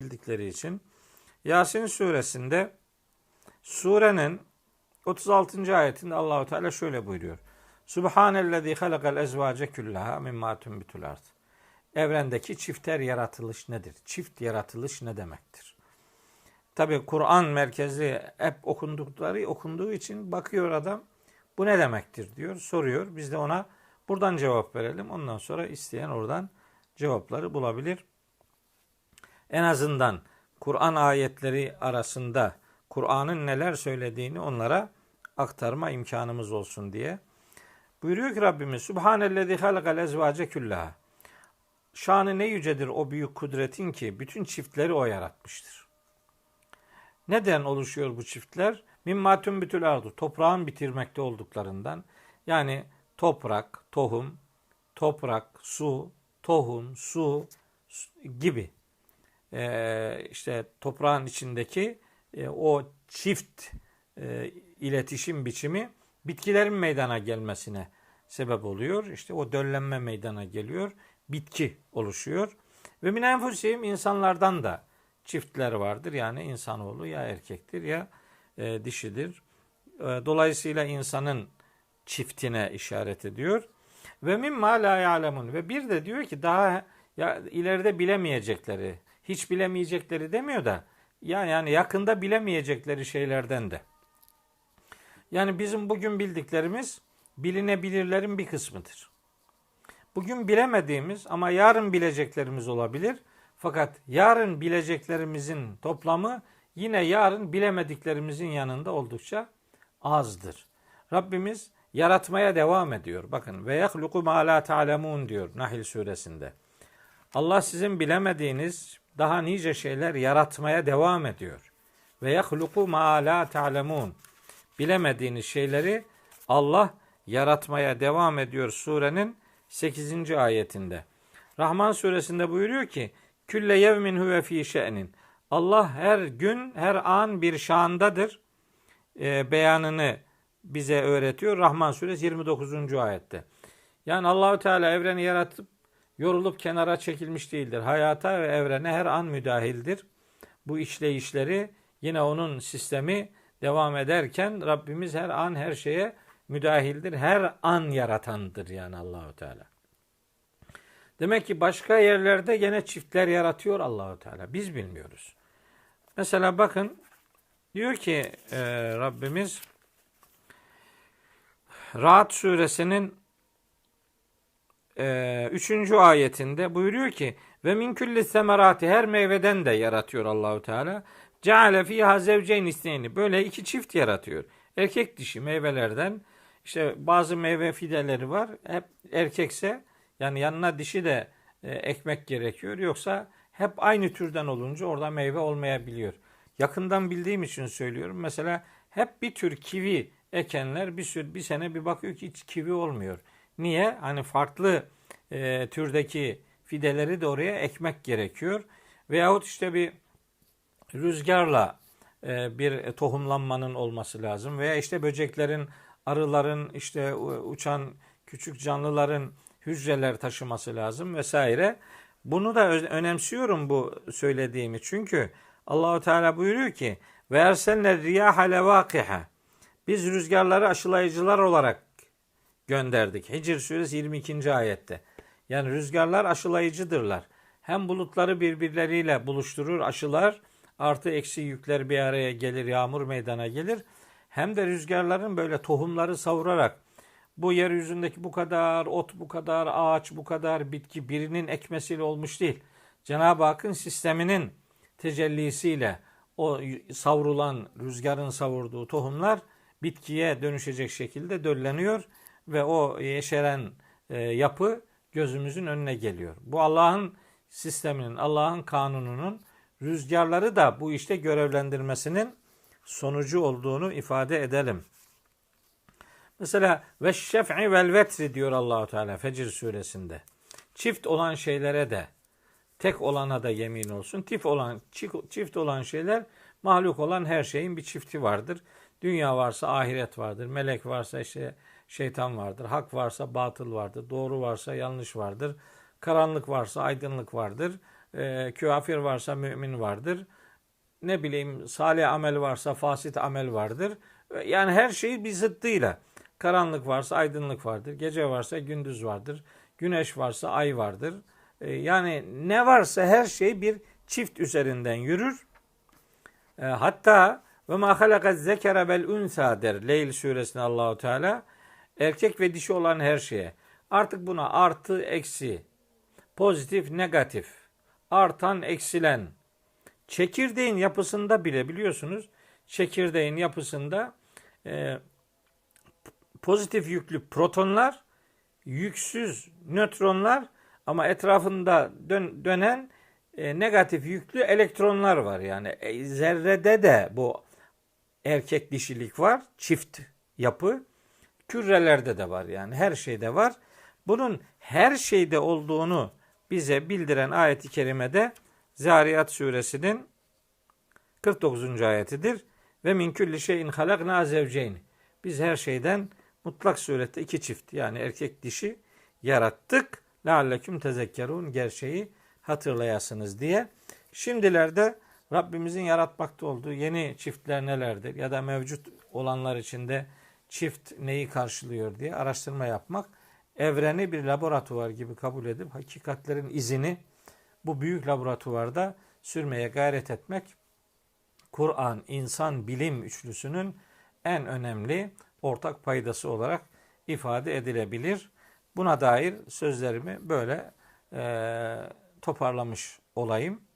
bildikleri için. Yasin suresinde surenin 36. ayetinde Allahu Teala şöyle buyuruyor. Subhanellezî halakal ezvace küllaha mimma tunbitul ard. Evrendeki çifter yaratılış nedir? Çift yaratılış ne demektir? Tabi Kur'an merkezi hep okundukları okunduğu için bakıyor adam bu ne demektir diyor, soruyor. Biz de ona buradan cevap verelim. Ondan sonra isteyen oradan cevapları bulabilir. En azından Kur'an ayetleri arasında Kur'an'ın neler söylediğini onlara aktarma imkanımız olsun diye. Buyuruyor ki Rabbimiz Subhanellezi halakal ezvace küllaha. Şanı ne yücedir o büyük kudretin ki bütün çiftleri o yaratmıştır. Neden oluşuyor bu çiftler? Mimma bütül ardu. Toprağın bitirmekte olduklarından. Yani toprak, tohum, toprak, su, tohum, su gibi. Ee, işte toprağın içindeki e, o çift e, iletişim biçimi bitkilerin meydana gelmesine sebep oluyor. İşte o döllenme meydana geliyor. Bitki oluşuyor. Ve min enfusihim insanlardan da çiftler vardır. Yani insanoğlu ya erkektir ya e, dişidir. E, dolayısıyla insanın çiftine işaret ediyor. Ve mimma la ya'lemun ve bir de diyor ki daha ya ileride bilemeyecekleri, hiç bilemeyecekleri demiyor da ya yani yakında bilemeyecekleri şeylerden de. Yani bizim bugün bildiklerimiz bilinebilirlerin bir kısmıdır. Bugün bilemediğimiz ama yarın bileceklerimiz olabilir. Fakat yarın bileceklerimizin toplamı yine yarın bilemediklerimizin yanında oldukça azdır. Rabbimiz yaratmaya devam ediyor. Bakın ve yahluku ma la diyor Nahil suresinde. Allah sizin bilemediğiniz daha nice şeyler yaratmaya devam ediyor. Ve yahluku ma la ta'lemun. Bilemediğiniz şeyleri Allah yaratmaya devam ediyor surenin 8. ayetinde. Rahman suresinde buyuruyor ki Külle yevmin huve fi şe'nin. Allah her gün, her an bir şandadır. E, beyanını bize öğretiyor. Rahman suresi 29. ayette. Yani Allahü Teala evreni yaratıp yorulup kenara çekilmiş değildir. Hayata ve evrene her an müdahildir. Bu işleyişleri yine onun sistemi devam ederken Rabbimiz her an her şeye müdahildir. Her an yaratandır yani Allahü Teala. Demek ki başka yerlerde gene çiftler yaratıyor Allahü Teala. Biz bilmiyoruz. Mesela bakın diyor ki e, Rabbimiz Rahat suresinin e, 3. ayetinde buyuruyor ki ve min külli semerati her meyveden de yaratıyor Allahü Teala. Ceale fiha zevceyn isteyni. Böyle iki çift yaratıyor. Erkek dişi meyvelerden işte bazı meyve fideleri var. Hep erkekse yani yanına dişi de e, ekmek gerekiyor. Yoksa hep aynı türden olunca orada meyve olmayabiliyor. Yakından bildiğim için söylüyorum. Mesela hep bir tür kivi ekenler bir sürü bir sene bir bakıyor ki hiç kivi olmuyor. Niye? Hani farklı e, türdeki fideleri de oraya ekmek gerekiyor. Veyahut işte bir rüzgarla e, bir tohumlanmanın olması lazım. Veya işte böceklerin, arıların, işte uçan küçük canlıların hücreler taşıması lazım vesaire. Bunu da önemsiyorum bu söylediğimi. Çünkü Allahu Teala buyuruyor ki ve erselne riyaha levakiha. Biz rüzgarları aşılayıcılar olarak gönderdik. Hicr suresi 22. ayette. Yani rüzgarlar aşılayıcıdırlar. Hem bulutları birbirleriyle buluşturur, aşılar, artı eksi yükler bir araya gelir, yağmur meydana gelir. Hem de rüzgarların böyle tohumları savurarak bu yeryüzündeki bu kadar ot, bu kadar ağaç, bu kadar bitki birinin ekmesiyle olmuş değil. Cenab-ı Hakk'ın sisteminin tecellisiyle o savrulan, rüzgarın savurduğu tohumlar bitkiye dönüşecek şekilde dölleniyor ve o yeşeren e, yapı gözümüzün önüne geliyor. Bu Allah'ın sisteminin, Allah'ın kanununun rüzgarları da bu işte görevlendirmesinin sonucu olduğunu ifade edelim. Mesela ve şef'i vel vetri diyor Allahu Teala Fecr suresinde. Çift olan şeylere de tek olana da yemin olsun. Çift olan çift olan şeyler mahluk olan her şeyin bir çifti vardır. Dünya varsa ahiret vardır. Melek varsa işte şeytan vardır. Hak varsa batıl vardır. Doğru varsa yanlış vardır. Karanlık varsa aydınlık vardır. e, kafir varsa mümin vardır. Ne bileyim salih amel varsa fasit amel vardır. Yani her şey bir zıttıyla. Karanlık varsa aydınlık vardır. Gece varsa gündüz vardır. Güneş varsa ay vardır. E, yani ne varsa her şey bir çift üzerinden yürür. E, hatta ve ma halaka zekere vel unsa der Leyl suresinde Allahu Teala erkek ve dişi olan her şeye. Artık buna artı eksi, pozitif negatif, artan eksilen, çekirdeğin yapısında bile biliyorsunuz çekirdeğin yapısında e, pozitif yüklü protonlar, yüksüz nötronlar ama etrafında dön, dönen e, negatif yüklü elektronlar var. Yani e, zerrede de bu erkek dişilik var, çift yapı. Kürelerde de var yani her şeyde var. Bunun her şeyde olduğunu bize bildiren ayet-i kerimede Zariyat suresinin 49. ayetidir. Ve min külli şeyin halakna zevceyn. Biz her şeyden mutlak surette iki çift yani erkek dişi yarattık. Lealleküm tezekkerun gerçeği hatırlayasınız diye. Şimdilerde Rabbimizin yaratmakta olduğu yeni çiftler nelerdir ya da mevcut olanlar içinde çift neyi karşılıyor diye araştırma yapmak, evreni bir laboratuvar gibi kabul edip hakikatlerin izini bu büyük laboratuvarda sürmeye gayret etmek Kur'an, insan, bilim üçlüsünün en önemli ortak paydası olarak ifade edilebilir. Buna dair sözlerimi böyle e, toparlamış olayım.